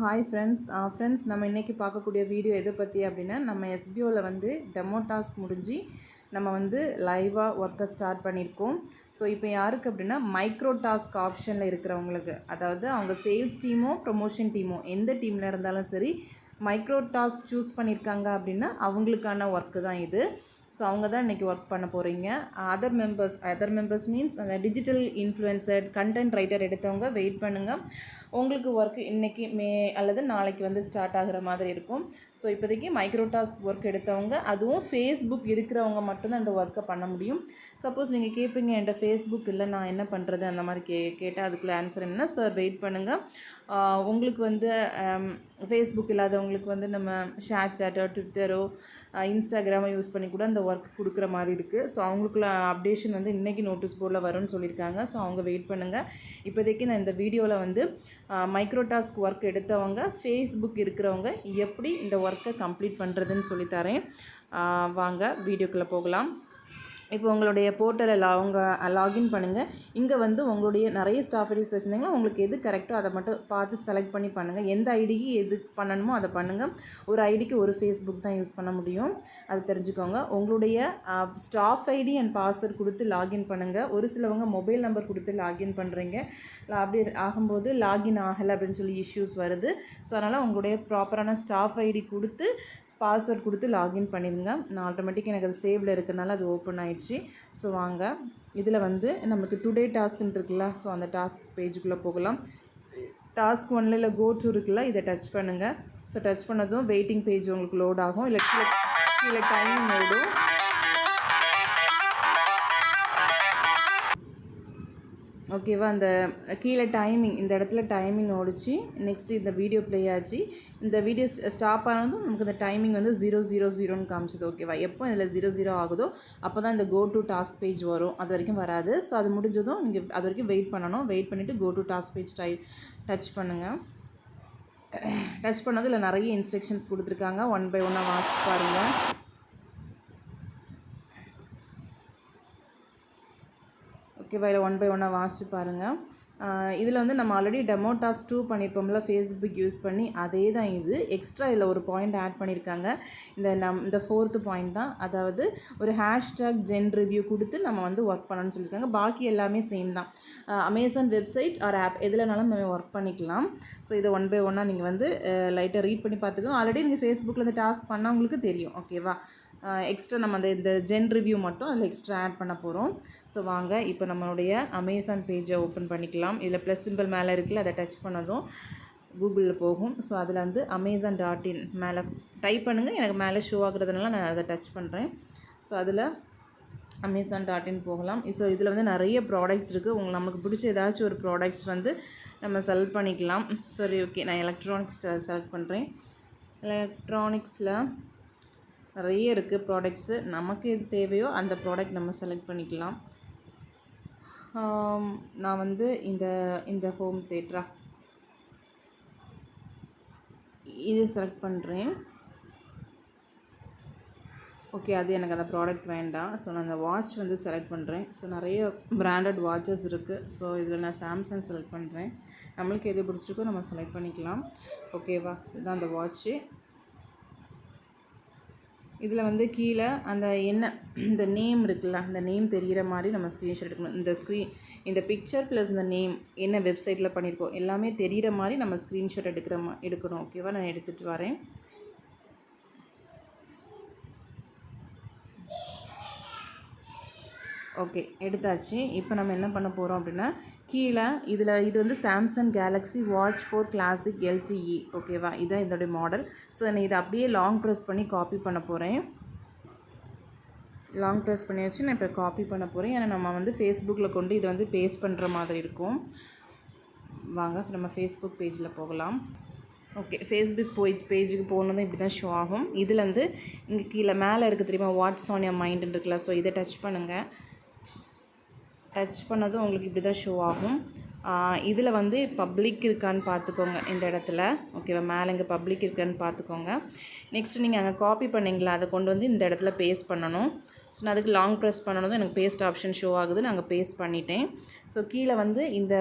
Hi friends friends நம்ம இன்றைக்கி பார்க்கக்கூடிய வீடியோ எதை பற்றி அப்படின்னா நம்ம எஸ்பிஓவில் வந்து டெமோ டாஸ்க் முடிஞ்சு நம்ம வந்து லைவாக ஒர்க்கை ஸ்டார்ட் பண்ணியிருக்கோம். ஸோ இப்போ யாருக்கு அப்படின்னா மைக்ரோ டாஸ்க் ஆப்ஷனில் இருக்கிறவங்களுக்கு அதாவது அவங்க சேல்ஸ் டீமோ ப்ரொமோஷன் டீமோ எந்த டீமில் இருந்தாலும் சரி மைக்ரோ டாஸ்க் சூஸ் பண்ணியிருக்காங்க அப்படின்னா அவங்களுக்கான ஒர்க்கு தான் இது. ஸோ அவங்க தான் இன்றைக்கி ஒர்க் பண்ண போகிறீங்க other members other members means அந்த டிஜிட்டல் இன்ஃப்ளூயன்சர் கண்டென்ட் ரைட்டர் எடுத்தவங்க வெயிட் பண்ணுங்கள் உங்களுக்கு ஒர்க் இன்றைக்கி மே அல்லது நாளைக்கு வந்து ஸ்டார்ட் ஆகிற மாதிரி இருக்கும். ஸோ இப்போதைக்கு மைக்ரோ டாஸ்க் ஒர்க் எடுத்தவங்க அதுவும் ஃபேஸ்புக் இருக்கிறவங்க மட்டும்தான் இந்த ஒர்க்கை பண்ண முடியும். சப்போஸ் நீங்கள் கேட்பீங்க என்கிட்ட ஃபேஸ்புக் இல்லை நான் என்ன பண்ணுறது அந்த மாதிரி கே கேட்டால் அதுக்குள்ளே ஆன்சர் என்ன? சார் வெயிட் பண்ணுங்கள் உங்களுக்கு வந்து ஃபேஸ்புக் இல்லாதவங்களுக்கு வந்து நம்ம ஷேர் சேட்டோ ட்விட்டரோ இன்ஸ்டாகிராமை யூஸ் பண்ணி கூட அந்த ஒர்க் கொடுக்குற மாதிரி இருக்குது ஸோ அவங்களுக்குள்ள அப்டேஷன் வந்து இன்றைக்கி நோட்டீஸ் போர்டில் வரும்னு சொல்லியிருக்காங்க ஸோ அவங்க வெயிட் பண்ணுங்கள் இப்போதைக்கு நான் இந்த வீடியோவில் வந்து மைக்ரோ டாஸ்க் ஒர்க் எடுத்தவங்க ஃபேஸ்புக் இருக்கிறவங்க எப்படி இந்த ஒர்க்கை கம்ப்ளீட் பண்ணுறதுன்னு சொல்லித்தரேன். வாங்க வீடியோக்குள்ளே போகலாம். இப்போ உங்களுடைய போர்ட்டலில் அவங்க லாகின் பண்ணுங்கள் இங்கே வந்து உங்களுடைய நிறைய ஸ்டாஃப் ஐடிஸ் வச்சுருந்தீங்கன்னா உங்களுக்கு எது கரெக்டோ அதை மட்டும் பார்த்து செலக்ட் பண்ணி பண்ணுங்கள் எந்த ஐடிக்கு எது பண்ணணுமோ அதை பண்ணுங்கள் ஒரு ஐடிக்கு ஒரு ஃபேஸ்புக் தான் யூஸ் பண்ண முடியும். அது தெரிஞ்சுக்கோங்க. உங்களுடைய ஸ்டாஃப் ஐடி அண்ட் பாஸ்வேர்ட் கொடுத்து லாகின் பண்ணுங்கள் ஒரு சிலவங்க மொபைல் நம்பர் கொடுத்து லாகின் பண்ணுறீங்க அப்படி ஆகும்போது லாகின் ஆகலை அப்படின்னு சொல்லி இஷ்யூஸ் வருது. ஸோ அதனால் உங்களுடைய ப்ராப்பரான ஸ்டாஃப் ஐடி கொடுத்து பாஸ்வேர்ட் கொடுத்து லாகின் பண்ணிடுங்க. நான் ஆட்டோமேட்டிக் எனக்கு அது சேவில் இருக்கிறனால அது ஓப்பன் ஆயிடுச்சு. ஸோ வாங்க. இதில் வந்து நமக்கு டுடே டாஸ்க்குன்னு இருக்குல்ல ஸோ அந்த டாஸ்க் பேஜுக்குள்ளே போகலாம். டாஸ்க் ஒன்ல இல்லை கோ டூ இருக்குல்ல இதை டச் பண்ணுங்கள் ஸோ டச் பண்ணதும் வெயிட்டிங் பேஜ் உங்களுக்கு லோட் ஆகும். இல்லை கீழே கீழே டைமிங் ஓடும் ஓகேவா? அந்த கீழே டைமிங் இந்த இடத்துல டைமிங் ஓடிச்சு. நெக்ஸ்ட்டு இந்த வீடியோ ப்ளே ஆச்சு. இந்த வீடியோ ஸ்டாப் ஆனதும் நமக்கு இந்த டைமிங் வந்து ஜீரோ ஜீரோ ஜீரோன்னு காமிச்சது. ஓகேவா? எப்போ இதில் ஜீரோ ஜீரோ ஆகுதோ அப்போ தான் இந்த கோ டு டாஸ்க் பேஜ் வரும். அது வரைக்கும் வராது. ஸோ அது முடிஞ்சதும் நீங்கள் அது வரைக்கும் வெயிட் பண்ணணும். வெயிட் பண்ணிவிட்டு கோ டு டாஸ்க் பேஜ் டை டச் பண்ணுங்கள் டச் பண்ணது இல்லை நிறைய இன்ஸ்ட்ரக்ஷன்ஸ் கொடுத்துருக்காங்க. ஒன் பை ஒன்னாக வாசி பாருங்கள் ஓகேவா இதில் ஒன் பை ஒன்னாக வாசிச்சு பாருங்கள் இதில் வந்து நம்ம ஆல்ரெடி டெமோ டாஸ்க் டூ பண்ணியிருப்போம்ல ஃபேஸ்புக் யூஸ் பண்ணி அதே தான் இது. எக்ஸ்ட்ரா இதில் ஒரு பாயிண்ட் ஆட் பண்ணியிருக்காங்க இந்த நம் இந்த ஃபோர்த்து பாயிண்ட் தான். அதாவது ஒரு ஹேஷ்டேக் ஜென் ரிவ்யூ கொடுத்து நம்ம வந்து ஒர்க் பண்ணணும்னு சொல்லியிருக்காங்க பாக்கி எல்லாமே சேம் தான். அமேசான் வெப்சைட் ஆர் ஆப் எதுலனாலும் நம்ம ஒர்க் பண்ணிக்கலாம். ஸோ இதை ஒன் பை ஒன்னாக நீங்கள் வந்து லைட்டாக ரீட் பண்ணி பார்த்துக்கோங்க. ஆல்ரெடி நீங்கள் ஃபேஸ்புக்கில் இந்த டாஸ்க் உங்களுக்கு தெரியும். ஓகேவா எக்ஸ்ட்ரா நம்ம அந்த இந்த ஜென் ரிவ்யூ மட்டும் அதில் எக்ஸ்ட்ரா ஆட் பண்ண போகிறோம் ஸோ வாங்க இப்போ நம்மளுடைய அமேசான் பேஜை ஓப்பன் பண்ணிக்கலாம். இதில் ப்ளஸ் சிம்பிள் மேலே இருக்குல்ல அதை டச் பண்ணதும் கூகுளில் போகும். ஸோ அதில் வந்து அமேசான் டாட் இன் மேலே டைப் பண்ணுங்கள் எனக்கு மேலே ஷோ ஆகுறதுனால நான் அதை டச் பண்ணுறேன் ஸோ அதில் அமேசான் டாட் இன் போகலாம். ஸோ இதில் வந்து நிறைய ப்ராடக்ட்ஸ் இருக்குது உங்களுக்கு நமக்கு பிடிச்ச ஏதாச்சும் ஒரு ப்ராடக்ட்ஸ் வந்து நம்ம செலக்ட் பண்ணிக்கலாம். சரி ஓகே நான் எலக்ட்ரானிக்ஸ் செலக்ட் பண்ணுறேன் எலக்ட்ரானிக்ஸில் நிறைய இருக்குது ப்ராடக்ட்ஸு நமக்கு எது தேவையோ அந்த ப்ராடக்ட் நம்ம செலக்ட் பண்ணிக்கலாம். நான் வந்து இந்த இந்த ஹோம் தேட்ரா இது செலக்ட் பண்ணுறேன் ஓகே அது எனக்கு அந்த ப்ராடக்ட் வேண்டாம். ஸோ நான் அந்த வாட்ச் வந்து செலக்ட் பண்ணுறேன் ஸோ நிறைய பிராண்டட் வாட்சஸ் இருக்குது ஸோ இதில் நான் சாம்சங் செலக்ட் பண்ணுறேன் நம்மளுக்கு எது பிடிச்சிருக்கோ நம்ம செலக்ட் பண்ணிக்கலாம். ஓகேவா இதுதான் அந்த வாட்ச்சு இதில் வந்து கீழே அந்த என்ன இந்த நேம் இருக்குல்ல அந்த நேம் தெரிகிற மாதிரி நம்ம ஸ்க்ரீன்ஷாட் எடுக்கணும். இந்த ஸ்க்ரீன் இந்த பிக்சர் ப்ளஸ் இந்த நேம் என்ன வெப்சைட்டில் பண்ணியிருக்கோம் எல்லாமே தெரிகிற மாதிரி நம்ம ஸ்க்ரீன்ஷாட் எடுக்கிற மா எடுக்கணும். ஓகேவா நான் எடுத்துகிட்டு வரேன். ஓகே எடுத்தாச்சு. இப்போ நம்ம என்ன பண்ண போகிறோம் அப்படின்னா கீழே இதில் இது வந்து Samsung Galaxy Watch four Classic LTE ஓகேவா? இதுதான் இதோடைய மாடல் ஸோ நான் இதை அப்படியே லாங் ப்ரெஸ் பண்ணி காப்பி பண்ண போகிறேன் லாங் ப்ரெஸ் பண்ணியாச்சு. நான் இப்போ காப்பி பண்ண போகிறேன் ஏன்னா நம்ம வந்து ஃபேஸ்புக்கில் கொண்டு இதை வந்து பேஸ்ட் பண்ணுற மாதிரி இருக்கும். வாங்க நம்ம ஃபேஸ்புக் பேஜில் போகலாம். ஓகே ஃபேஸ்புக் போய் பேஜுக்கு போகணும் இப்படி தான் ஷோ ஆகும். இதுலேருந்து இங்கே கீழே மேலே இருக்குது தெரியுமா? வாட்ஸ் ஆன் யர் மைண்டுன்னு இருக்குல்ல ஸோ இதை டச் பண்ணுங்கள் டச் பண்ணதும் உங்களுக்கு இப்படி தான் ஷோ ஆகும் இதில் வந்து பப்ளிக் இருக்கான்னு பார்த்துக்கோங்க இந்த இடத்துல. ஓகேவா மேலே இங்கே பப்ளிக் இருக்கான்னு பார்த்துக்கோங்க. நெக்ஸ்ட் நீங்கள் அங்கே காப்பி பண்ணிங்களா? அதை கொண்டு வந்து இந்த இடத்துல பேஸ்ட் பண்ணணும். ஸோ நான் அதுக்கு லாங் ப்ரெஸ் பண்ணணும் எனக்கு பேஸ்ட் ஆப்ஷன் ஷோ ஆகுது நாங்கள் பேஸ்ட் பண்ணிட்டேன். ஸோ கீழே வந்து இந்த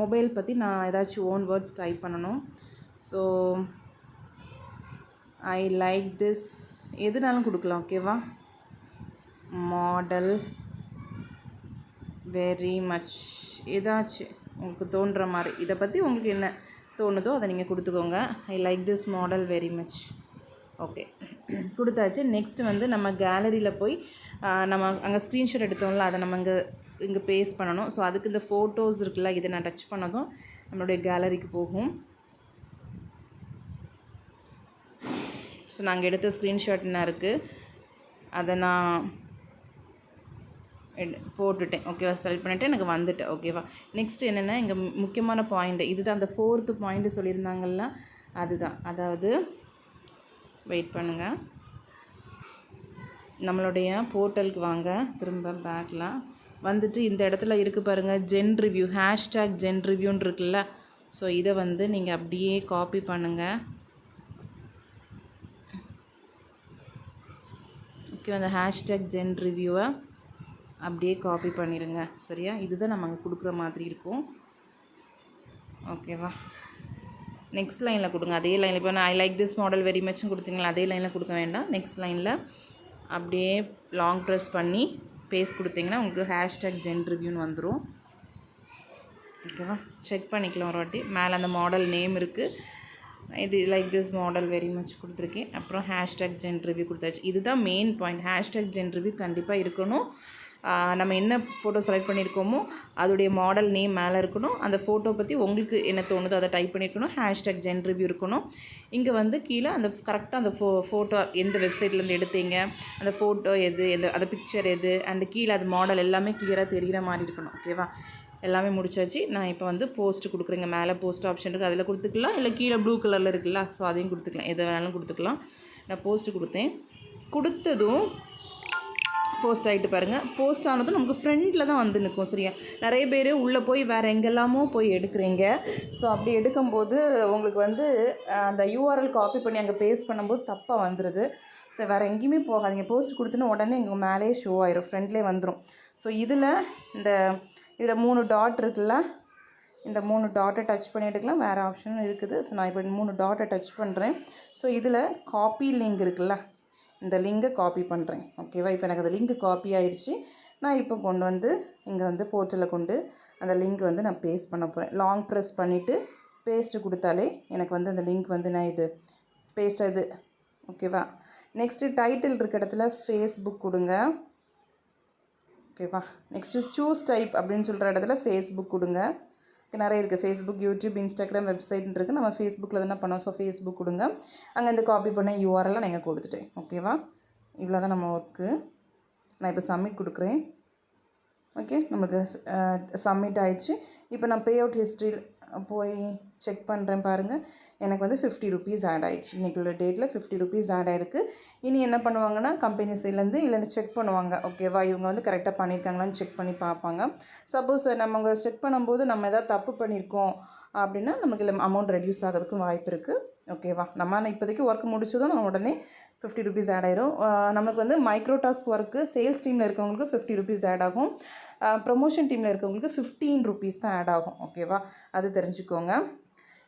மொபைல் பற்றி நான் ஏதாச்சும் ஓன் வேர்ட்ஸ் டைப் பண்ணணும். ஸோ ஐ லைக் திஸ் எதுனாலும் கொடுக்கலாம் ஓகேவா மாடல் வெரி மச் ஏதாச்சும் உங்களுக்கு தோன்ற மாதிரி இதை பற்றி உங்களுக்கு என்ன தோணுதோ அதை நீங்கள் கொடுத்துக்கோங்க. I like this model very much okay கொடுத்தாச்சு. நெக்ஸ்ட் வந்து நம்ம கேலரியில் போய் நம்ம அங்கே ஸ்க்ரீன்ஷாட் எடுத்தோம்ல அதை நம்ம இங்கே இங்கே பேஸ்ட் பண்ணணும். ஸோ அதுக்கு இந்த ஃபோட்டோஸ் இருக்குல்ல இதை நான் டச் பண்ணதும் நம்மளுடைய கேலரிக்கு போகும். ஸோ நாங்கள் எடுத்த ஸ்க்ரீன்ஷாட் என்ன இருக்குது அதை நான் போட்டுட்டேன். ஓகேவா செலக்ட் பண்ணிவிட்டு எனக்கு வந்துட்டு. ஓகேவா நெக்ஸ்ட் என்னென்னா இங்கே முக்கியமான பாயிண்ட்டு இதுதான் அந்த ஃபோர்த்து பாயிண்ட்டு சொல்லியிருந்தாங்கல்ல? அதுதான். அதாவது வெயிட் பண்ணுங்கள் நம்மளுடைய போர்ட்டலுக்கு வாங்க. திரும்ப பேக்கில் வந்துட்டு இந்த இடத்துல இருக்குது பாருங்கள் ஜென் ரிவ்யூ ஹேஷ்டேக் ஜென் ரிவ்யூன்னு இருக்குல்ல? ஸோ இதை வந்து நீங்கள் அப்படியே காப்பி பண்ணுங்கள் ஓகே அந்த ஹேஷ்டேக் ஜென் ரிவ்யூவை அப்படியே காப்பி பண்ணிடுங்க சரியா? இதுதான் நம்ம அங்கே கொடுக்குற மாதிரி இருக்கும். ஓகேவா நெக்ஸ்ட் லைனில் கொடுங்க. அதே லைனில் இப்போ நான் I like this model very மச்னு கொடுத்தீங்களா? அதே லைனில் கொடுக்க வேண்டாம். நெக்ஸ்ட் லைனில் அப்படியே லாங் ப்ரெஸ் பண்ணி பேஸ் கொடுத்தீங்கன்னா உங்களுக்கு ஹேஷ்டேக் ஜென் ரிவ்யூன்னு வந்துடும் ஓகேவா செக் பண்ணிக்கலாம் ஒரு வாட்டி. மேலே அந்த மாடல் நேம் இருக்குது இது like this model very much கொடுத்துருக்கேன். அப்புறம் ஹேஷ்டேக் ஜென் ரிவ்யூ கொடுத்தாச்சு. இதுதான் main point hashtag gen review கண்டிப்பாக இருக்கணும். நம்ம என்ன ஃபோட்டோ செலக்ட் பண்ணியிருக்கோமோ அதோடைய மாடல் நேம் மேலே இருக்கணும். அந்த ஃபோட்டோ பற்றி உங்களுக்கு என்ன தோணுதோ அதை டைப் பண்ணியிருக்கணும். ஹேஷ்டேக் ஜென் ரிவ்யூ இருக்கணும். இங்கே வந்து கீழே அந்த கரெக்டாக அந்த ஃபோ ஃபோட்டோ எந்த வெப்சைட்லேருந்து எடுத்தீங்க அந்த ஃபோட்டோ எது எந்த அந்த பிக்சர் எது அண்ட் கீழே அது மாடல் எல்லாமே கிளியராக தெரிகிற மாதிரி இருக்கணும். ஓகேவா எல்லாமே முடிச்சாச்சு. நான் இப்போ வந்து போஸ்ட் கொடுக்குறேங்க. மேலே போஸ்ட் ஆப்ஷன் இருக்குது அதில் கொடுத்துக்கலாம். இல்லை கீழே ப்ளூ கலரில் இருக்குல்ல ஸோ அதையும் கொடுத்துக்கலாம். எதை வேணாலும் கொடுத்துக்கலாம். நான் போஸ்ட் கொடுத்தேன். கொடுத்ததும் போஸ்ட் ஆகிட்டு பாருங்கள் போஸ்ட் ஆனதும் நமக்கு ஃப்ரெண்டில் தான் வந்து நிற்கும் சரியா? நிறைய பேர் உள்ளே போய் வேறு எங்கெல்லாமோ போய் எடுக்கிறீங்க. ஸோ அப்படி எடுக்கும்போது உங்களுக்கு வந்து அந்த யூஆர்எல் காப்பி பண்ணி அங்கே பேஸ்ட் பண்ணும்போது தப்பாக வந்துடுது ஸோ வேறு எங்கேயுமே போகாதீங்க. போஸ்ட் கொடுத்துன்னு உடனே எங்கள் மேலேயே ஷோ ஆயிரும். ஃப்ரெண்ட்லேயே வந்துடும் ஸோ இதில் இந்த இதில் மூணு டாட் இருக்குல்ல? இந்த மூணு டாட்டை டச் பண்ணி எடுக்கலாம். வேறு ஆப்ஷனும் இருக்குது. ஸோ நான் இப்போ மூணு டாட்டை டச் பண்ணுறேன் ஸோ இதில் காப்பி லிங்க் இருக்குல்ல? இந்த லிங்கை காப்பி பண்ணுறேன் ஓகேவா இப்போ எனக்கு அந்த லிங்க் காப்பி ஆகிடுச்சு நான் இப்போ கொண்டு வந்து இங்கே வந்து போர்ட்டலில் கொண்டு அந்த லிங்க் வந்து நான் பேஸ்ட் பண்ண போகிறேன் லாங் ப்ரெஸ் பண்ணிவிட்டு பேஸ்ட்டு கொடுத்தாலே எனக்கு வந்து அந்த லிங்க் வந்து நான் இது பேஸ்ட் இது ஓகேவா நெக்ஸ்ட்டு டைட்டில் இருக்க இடத்துல ஃபேஸ்புக் கொடுங்க. ஓகேவா நெக்ஸ்ட்டு சூஸ் டைப் அப்படின்னு சொல்கிற இடத்துல ஃபேஸ்புக் கொடுங்க. நிறைய இருக்குது ஃபேஸ்புக் யூடியூப் இன்ஸ்டாகிராம் வெப்சைட் இருக்குது நம்ம ஃபேஸ்புக்கில் தானே பண்ணோம். ஸோ ஃபேஸ்புக் கொடுங்க. அங்கே இந்த காப்பி பண்ண யூஆர்எல்லாம் நான் இங்கே கொடுத்துட்டேன் ஓகேவா இவ்வளோ தான் நம்ம ஒர்க்கு நான் இப்போ சப்மிட் கொடுக்குறேன். ஓகே நமக்கு சப்மிட் ஆயிடுச்சு. இப்போ நான் பே அவுட் ஹிஸ்ட்ரியில் போய் செக் பண்ணுறேன் பாருங்கள் எனக்கு வந்து ஃபிஃப்டி ருபீஸ் ஆட் ஆயிடுச்சு. இன்றைக்கி உள்ள டேட்டில் ஃபிஃப்டி ருபீஸ் ஆட் ஆயிருக்கு. இனி என்ன பண்ணுவாங்கன்னா கம்பெனி சைட்லேருந்து இல்லைன்னு செக் பண்ணுவாங்க. ஓகேவா இவங்க வந்து கரெக்டாக பண்ணியிருக்காங்களான்னு செக் பண்ணி பார்ப்பாங்க. சப்போஸ் நம்ம அங்கே செக் பண்ணும்போது நம்ம எதாவது தப்பு பண்ணியிருக்கோம் அப்படின்னா நமக்கு இல்லை அமௌண்ட் ரெடியூஸ் ஆகிறதுக்கும் வாய்ப்பு இருக்குது ஓகேவா நம்ம இப்போதைக்கு ஒர்க் முடிச்சதும் நம்ம உடனே ஃபிஃப்டி ருபீஸ் ஆட் ஆயிரும். நமக்கு வந்து மைக்ரோ டாஸ்க் ஒர்க்கு சேல்ஸ் டீமில் இருக்கவங்களுக்கு ஃபிஃப்டி ருபீஸ் ஆட் ஆகும். ப்ரொமோஷன் டீமில் இருக்கவங்களுக்கு ஃபிஃப்டீன் ருபீஸ் தான் ஆட் ஆகும். ஓகேவா அது தெரிஞ்சுக்கோங்க.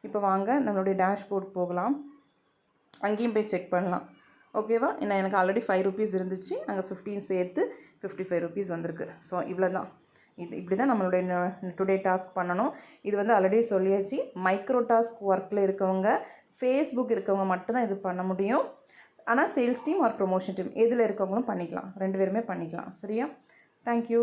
இப்போ வாங்க நம்மளுடைய டேஷ்போர்ட் போகலாம். அங்கேயும் போய் செக் பண்ணலாம். ஓகேவா என்ன எனக்கு ஆல்ரெடி ஃபைவ் ருபீஸ் இருந்துச்சு. அங்கே ஃபிஃப்டீன் சேர்த்து ஃபிஃப்டி ஃபைவ் ருபீஸ் வந்திருக்கு. ஸோ இவ்வளோ தான் இது இப்படி தான் நம்மளுடைய டுடே டாஸ்க் பண்ணணும். இது வந்து ஆல்ரெடி சொல்லியாச்சு. மைக்ரோ டாஸ்க் ஒர்க்கில் இருக்கவங்க ஃபேஸ்புக் இருக்கவங்க மட்டும்தான் இது பண்ண முடியும். ஆனால் sales team or promotion team எதில் இருக்கவங்களும் பண்ணிக்கலாம். ரெண்டு பேருமே பண்ணிக்கலாம். சரியா? தேங்க்யூ